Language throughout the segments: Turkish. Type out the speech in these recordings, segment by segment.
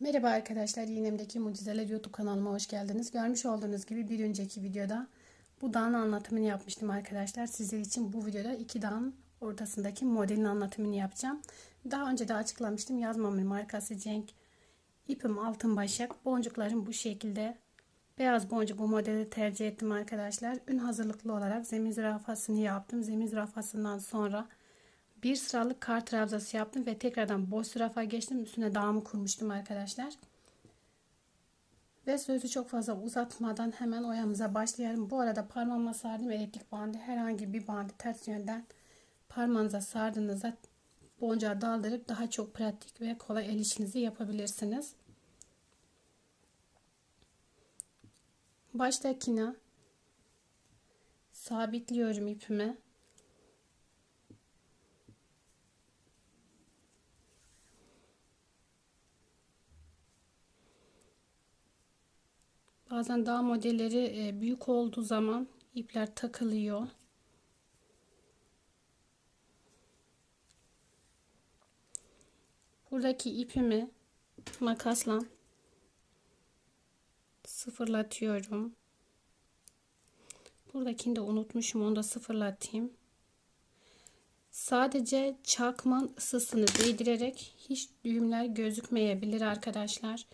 Merhaba arkadaşlar, Yinem'deki Mucizeler YouTube kanalıma hoş geldiniz. Görmüş olduğunuz gibi bir önceki videoda bu dağın anlatımını yapmıştım arkadaşlar. Sizler için bu videoda iki dağın ortasındaki modelin anlatımını yapacağım. Daha önce de açıklamıştım. Yazmamın markası Cenk. İpim altın başak. Boncuklarım bu şekilde. Beyaz boncuk bu modeli tercih ettim arkadaşlar. Ün hazırlıklı olarak zemin zürafasını yaptım. Zemin zürafasından sonra bir sıralık kar trabzası yaptım ve tekrardan boş zürafa geçtim. Üstüne dağımı kurmuştum arkadaşlar. Ve sözü çok fazla uzatmadan hemen oyamıza başlayalım. Bu arada parmağıma sardım elektrik bandı. Herhangi bir bandı ters yönden parmağınıza sardığınızda boncuğa daldırıp daha çok pratik ve kolay el işinizi yapabilirsiniz. Baştakine sabitliyorum ipimi. Bazen dağ modelleri e, büyük olduğu zaman ipler takılıyor. Buradaki ipimi makasla sıfırlatıyorum. Buradakini de unutmuşum. Onu da sıfırlatayım. Sadece çakman ısısını değdirerek hiç düğümler gözükmeyebilir arkadaşlar.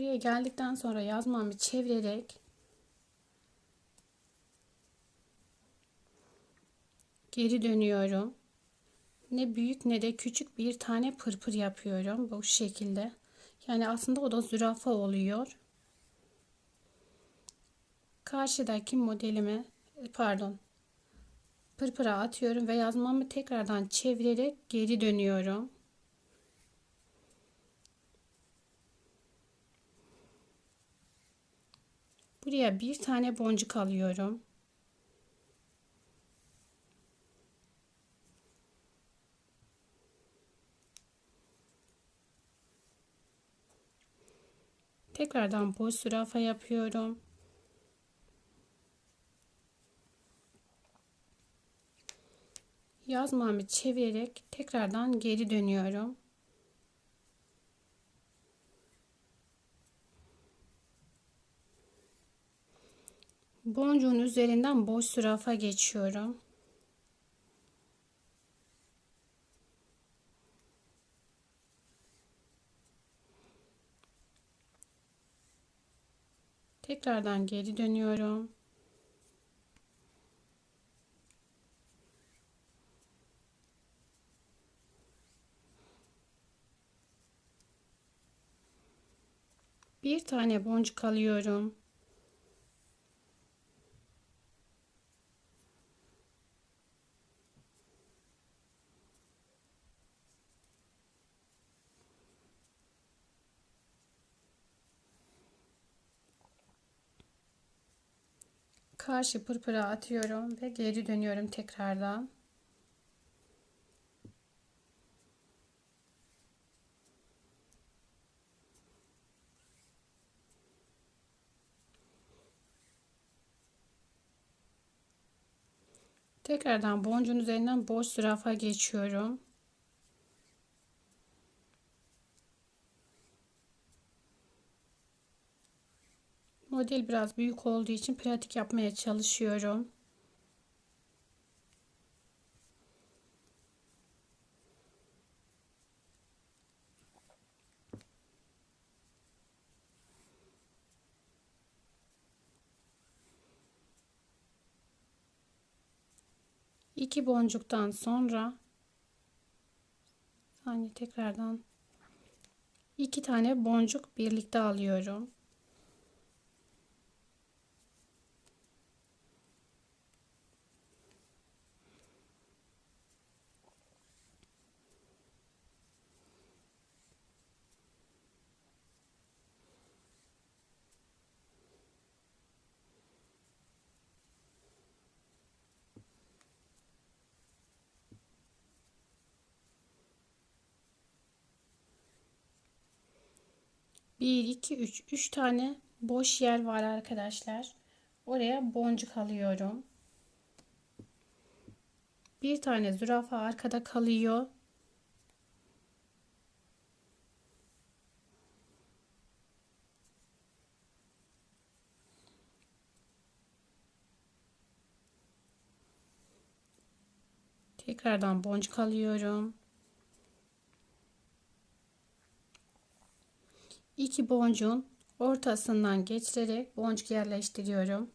Buraya geldikten sonra yazmamı çevirerek geri dönüyorum. Ne büyük ne de küçük bir tane pırpır yapıyorum bu şekilde. Yani aslında o da zürafa oluyor. Karşıdaki modelimi pardon pırpıra atıyorum ve yazmamı tekrardan çevirerek geri dönüyorum. Buraya bir tane boncuk alıyorum. Tekrardan boş zürafa yapıyorum. Yazmamı çevirerek tekrardan geri dönüyorum. Boncuğun üzerinden boş zürafa geçiyorum. Tekrardan geri dönüyorum. Bir tane boncuk alıyorum. Karşı pırpıra atıyorum ve geri dönüyorum tekrardan. Tekrardan boncuğun üzerinden boş zürafa geçiyorum. Model biraz büyük olduğu için pratik yapmaya çalışıyorum. İki boncuktan sonra saniye tekrardan iki tane boncuk birlikte alıyorum. Bir, iki, üç. Üç tane boş yer var arkadaşlar. oraya boncuk alıyorum. Bir tane zürafa arkada kalıyor. Tekrardan boncuk alıyorum. İki boncuğun ortasından geçirerek boncuk yerleştiriyorum.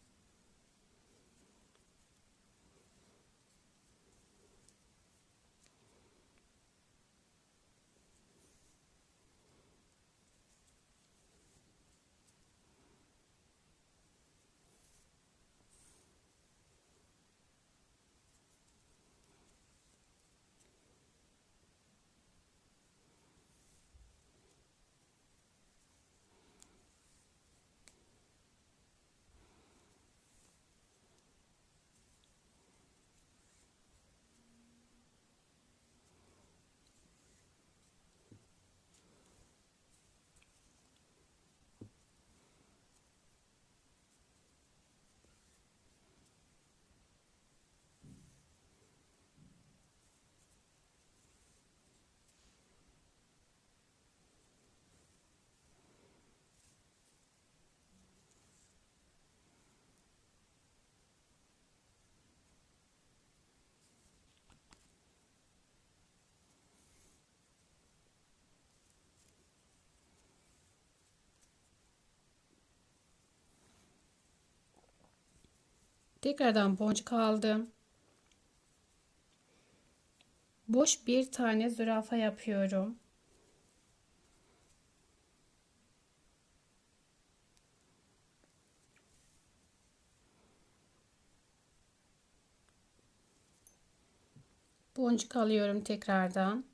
Tekrardan boncuk aldım. Boş bir tane zürafa yapıyorum. Boncuk alıyorum tekrardan.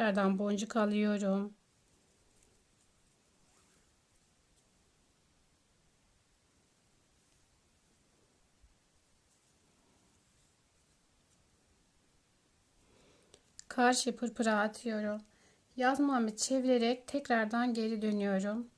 Tekrardan boncuk alıyorum. Karşı pırpıra atıyorum. Yazmamı çevirerek tekrardan geri dönüyorum.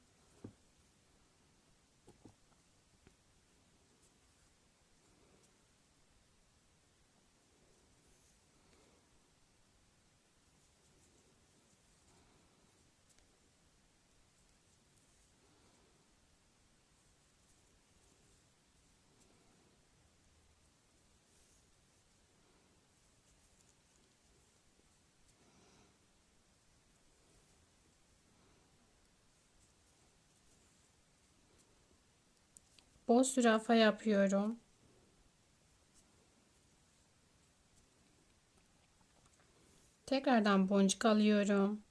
Boz zürafa yapıyorum. Tekrardan boncuk alıyorum.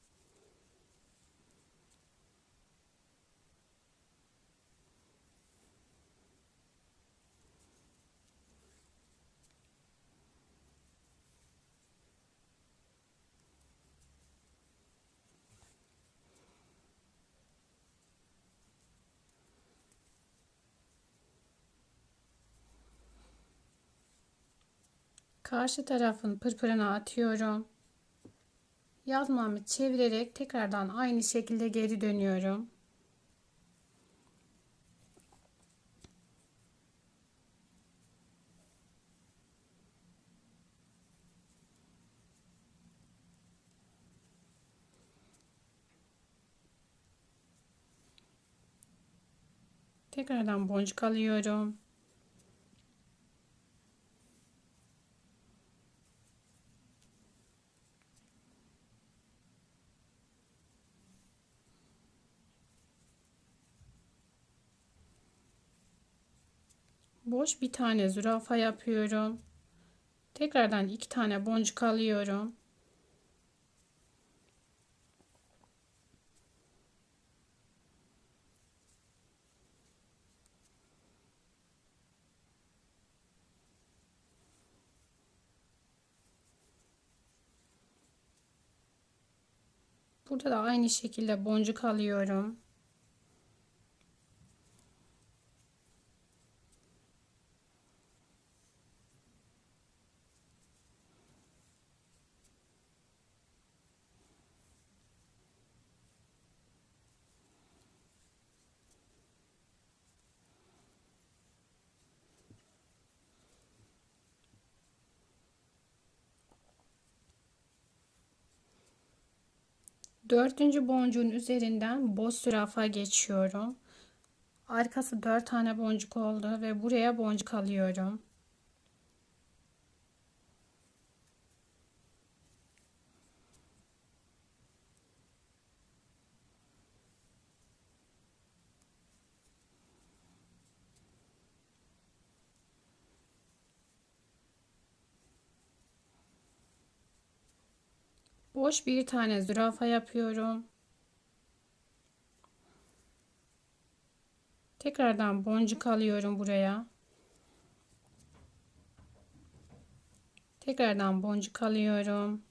Karşı tarafın pırpırına atıyorum. Yazmamı çevirerek tekrardan aynı şekilde geri dönüyorum. Tekrardan boncuk alıyorum. boş bir tane zürafa yapıyorum. Tekrardan iki tane boncuk alıyorum. Burada da aynı şekilde boncuk alıyorum. Dördüncü boncuğun üzerinden boz zürafa geçiyorum. Arkası dört tane boncuk oldu ve buraya boncuk alıyorum. Boş bir tane zürafa yapıyorum. Tekrardan boncuk alıyorum buraya. Tekrardan boncuk alıyorum.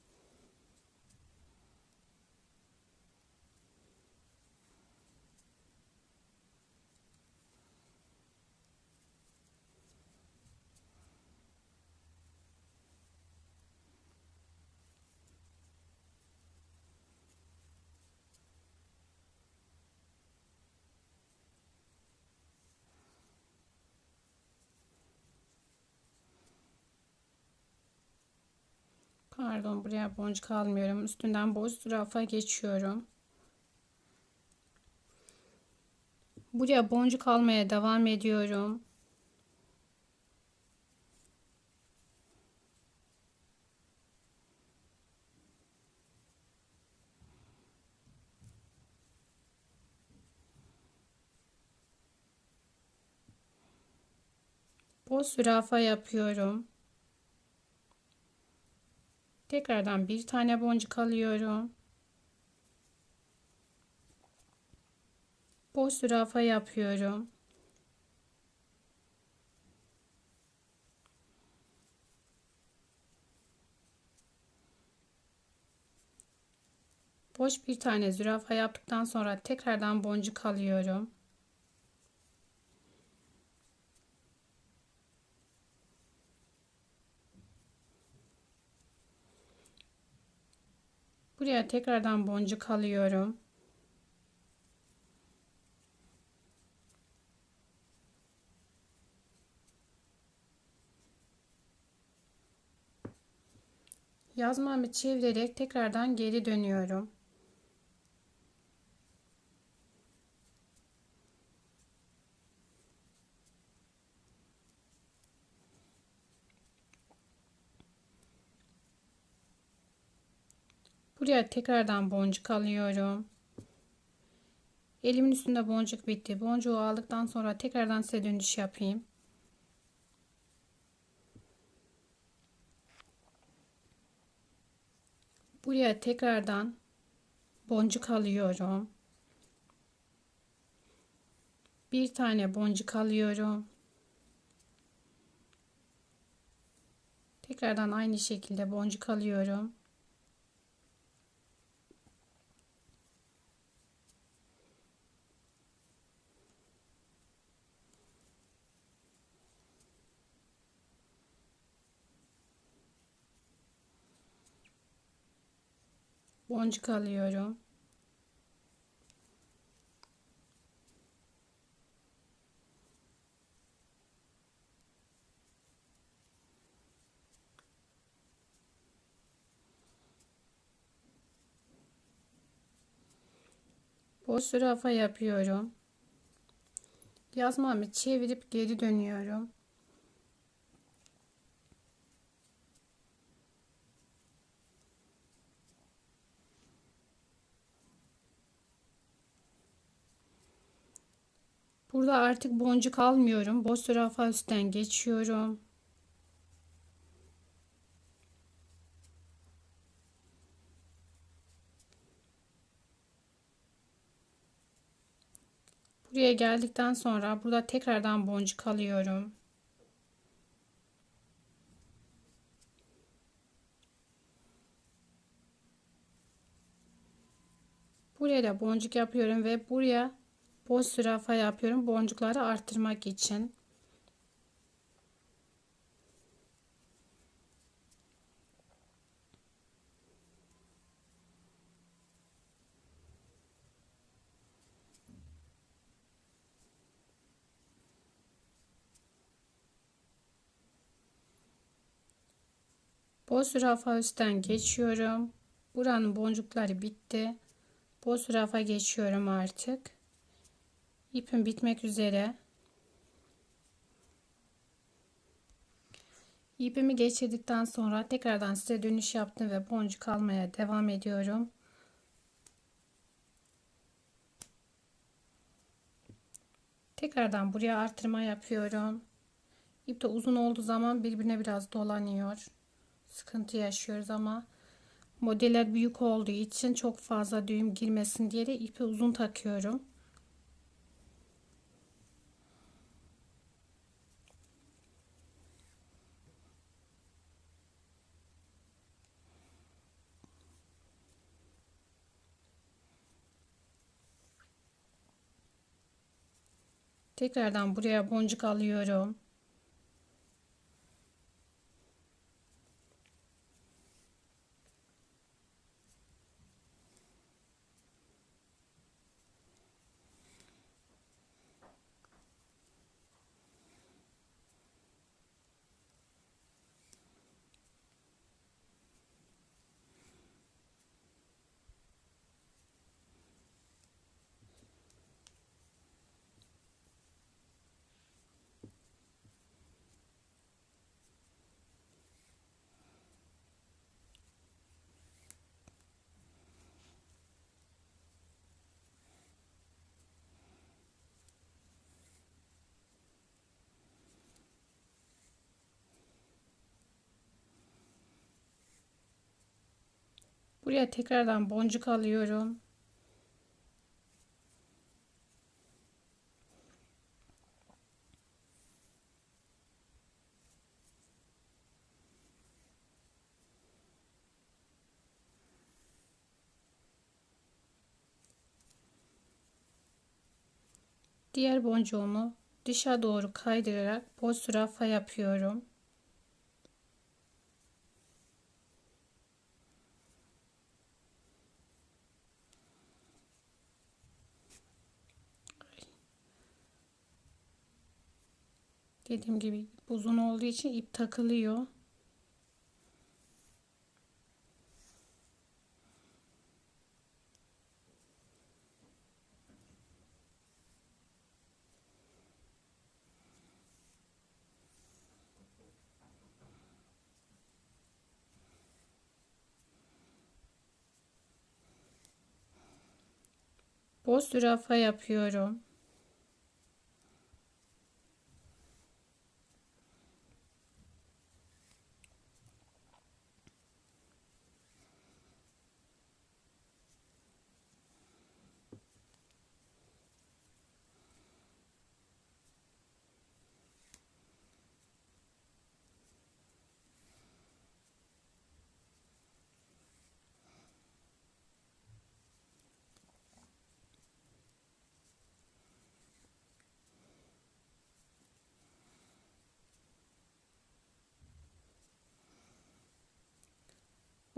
Pardon buraya boncuk almıyorum. Üstünden boş zürafa geçiyorum. Buraya boncuk almaya devam ediyorum. Boş zürafa yapıyorum. Tekrardan bir tane boncuk alıyorum. Boş zürafa yapıyorum. Boş bir tane zürafa yaptıktan sonra tekrardan boncuk alıyorum. Buraya tekrardan boncuk alıyorum. Yazmamı çevirerek tekrardan geri dönüyorum. Buraya tekrardan boncuk alıyorum. Elimin üstünde boncuk bitti. Boncuğu aldıktan sonra tekrardan size dönüş yapayım. Buraya tekrardan boncuk alıyorum. Bir tane boncuk alıyorum. Tekrardan aynı şekilde boncuk alıyorum. Boncuk alıyorum. Boş zürafa yapıyorum. Yazmamı çevirip geri dönüyorum. Burada artık boncuk almıyorum. Boş zürafa üstten geçiyorum. Buraya geldikten sonra burada tekrardan boncuk alıyorum. Buraya da boncuk yapıyorum ve buraya boş zürafa yapıyorum boncukları arttırmak için. Boz zürafa üstten geçiyorum. Buranın boncukları bitti. Boz zürafa geçiyorum artık. İpim bitmek üzere. İpimi geçirdikten sonra tekrardan size dönüş yaptım ve boncuk almaya devam ediyorum. Tekrardan buraya artırma yapıyorum. İp de uzun olduğu zaman birbirine biraz dolanıyor sıkıntı yaşıyoruz ama modeller büyük olduğu için çok fazla düğüm girmesin diye de ipi uzun takıyorum. Tekrardan buraya boncuk alıyorum. Buraya tekrardan boncuk alıyorum. Diğer boncuğumu dışa doğru kaydırarak boş zürafa yapıyorum. Dediğim gibi uzun olduğu için ip takılıyor. Boz zürafa yapıyorum.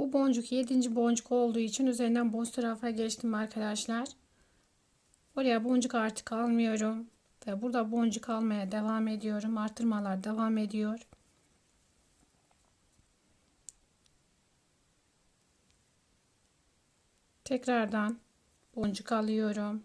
Bu boncuk 7. boncuk olduğu için üzerinden boş tarafa geçtim arkadaşlar. Oraya boncuk artık almıyorum. Ve burada boncuk almaya devam ediyorum. Artırmalar devam ediyor. Tekrardan boncuk alıyorum.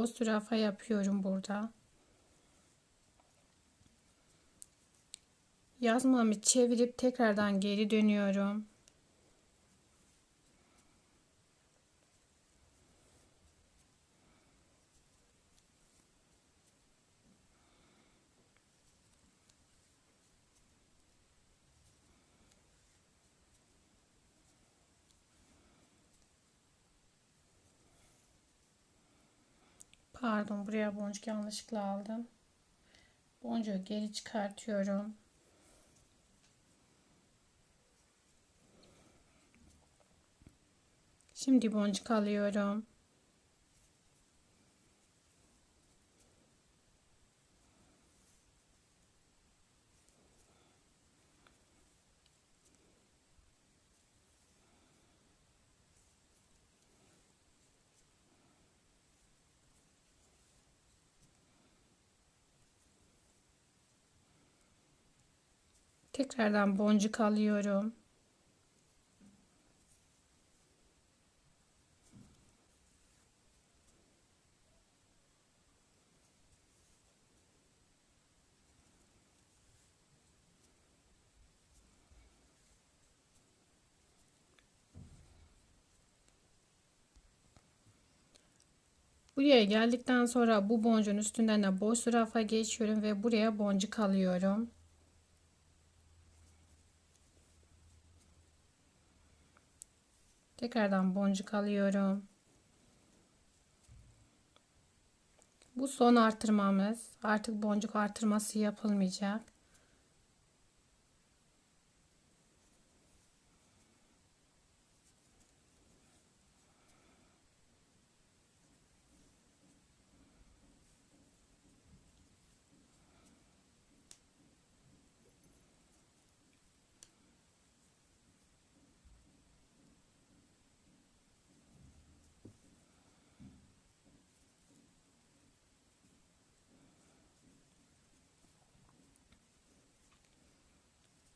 Boz zürafa yapıyorum burada. Yazmamı çevirip tekrardan geri dönüyorum. Pardon buraya boncuk yanlışlıkla aldım. Boncuğu geri çıkartıyorum. Şimdi boncuk alıyorum. Tekrardan boncuk alıyorum. Buraya geldikten sonra bu boncuğun üstünden de boş zürafa geçiyorum ve buraya boncuk alıyorum. Tekrardan boncuk alıyorum. Bu son artırmamız. Artık boncuk artırması yapılmayacak.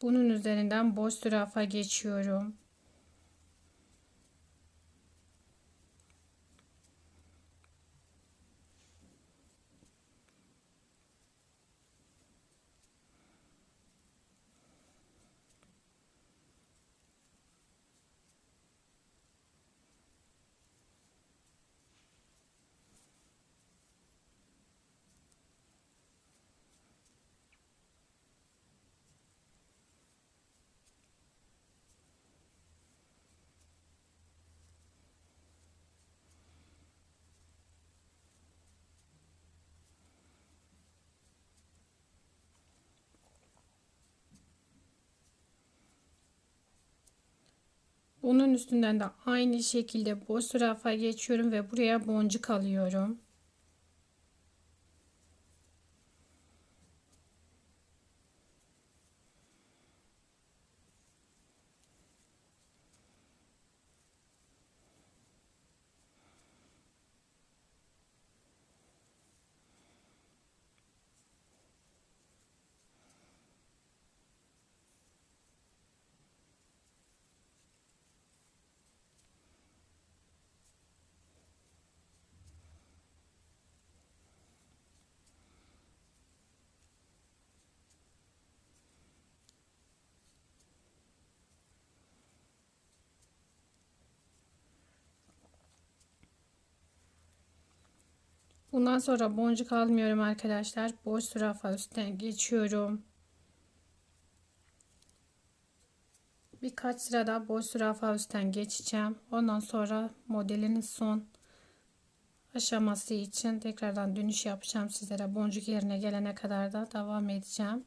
Bunun üzerinden boş zürafa geçiyorum. Bunun üstünden de aynı şekilde boş zürafa geçiyorum ve buraya boncuk alıyorum. Bundan sonra boncuk almıyorum arkadaşlar. Boş zürafa üstten geçiyorum. Birkaç sırada boş zürafa üstten geçeceğim. Ondan sonra modelinin son aşaması için tekrardan dönüş yapacağım sizlere. Boncuk yerine gelene kadar da devam edeceğim.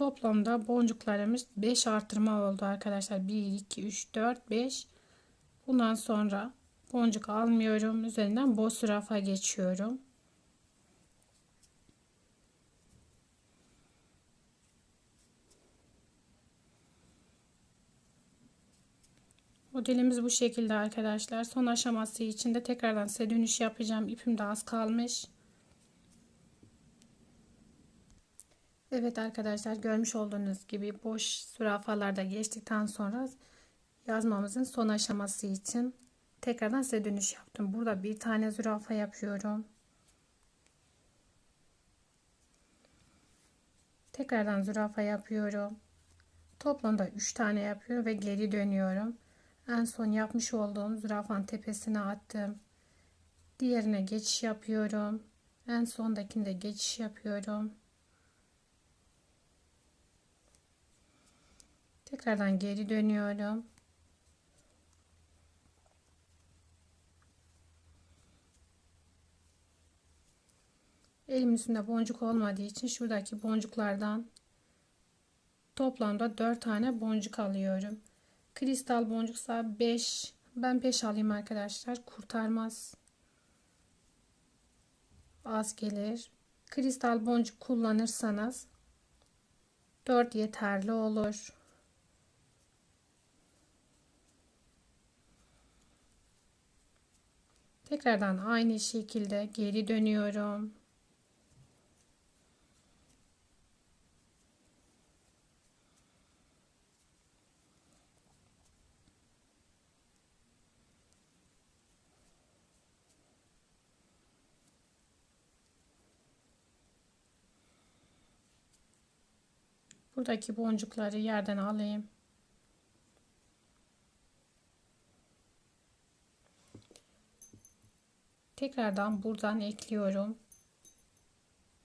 Toplamda boncuklarımız 5 artırma oldu arkadaşlar. 1, 2, 3, 4, 5. Bundan sonra boncuk almıyorum. Üzerinden boş zürafa geçiyorum. Modelimiz bu şekilde arkadaşlar. Son aşaması için de tekrardan size dönüş yapacağım. İpim de az kalmış. Evet arkadaşlar görmüş olduğunuz gibi boş zürafalarda geçtikten sonra yazmamızın son aşaması için tekrardan size dönüş yaptım. Burada bir tane zürafa yapıyorum. Tekrardan zürafa yapıyorum. Toplamda 3 tane yapıyorum ve geri dönüyorum. En son yapmış olduğum zürafanın tepesine attım. Diğerine geçiş yapıyorum. En sondakinde geçiş yapıyorum. Tekrardan geri dönüyorum. Elim üstünde boncuk olmadığı için şuradaki boncuklardan toplamda 4 tane boncuk alıyorum. Kristal boncuksa 5. Ben 5 alayım arkadaşlar. Kurtarmaz. Az gelir. Kristal boncuk kullanırsanız 4 yeterli olur. Tekrardan aynı şekilde geri dönüyorum. Buradaki boncukları yerden alayım. Tekrardan buradan ekliyorum.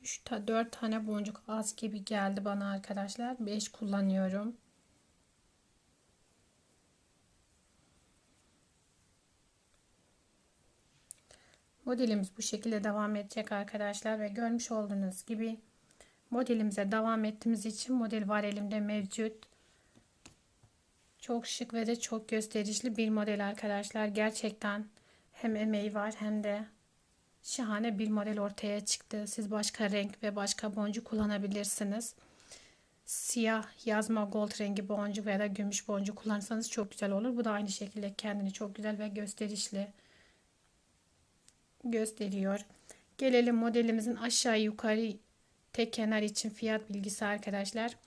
3 ta 4 tane boncuk az gibi geldi bana arkadaşlar. 5 kullanıyorum. Modelimiz bu şekilde devam edecek arkadaşlar ve görmüş olduğunuz gibi modelimize devam ettiğimiz için model var elimde mevcut. Çok şık ve de çok gösterişli bir model arkadaşlar. Gerçekten hem emeği var hem de şahane bir model ortaya çıktı. Siz başka renk ve başka boncuk kullanabilirsiniz. Siyah yazma gold rengi boncuk veya da gümüş boncuk kullanırsanız çok güzel olur. Bu da aynı şekilde kendini çok güzel ve gösterişli gösteriyor. Gelelim modelimizin aşağı yukarı tek kenar için fiyat bilgisi arkadaşlar.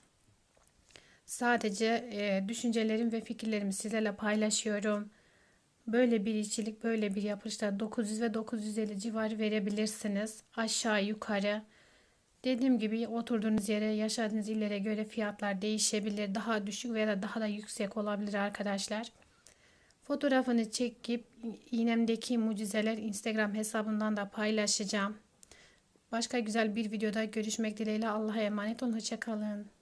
Sadece e, düşüncelerim ve fikirlerimi sizlerle paylaşıyorum. Böyle bir içilik, böyle bir yapışta 900 ve 950 civarı verebilirsiniz. Aşağı yukarı. Dediğim gibi oturduğunuz yere, yaşadığınız illere göre fiyatlar değişebilir. Daha düşük veya da daha da yüksek olabilir arkadaşlar. Fotoğrafını çekip iğnemdeki mucizeler Instagram hesabından da paylaşacağım. Başka güzel bir videoda görüşmek dileğiyle Allah'a emanet olun. Hoşçakalın.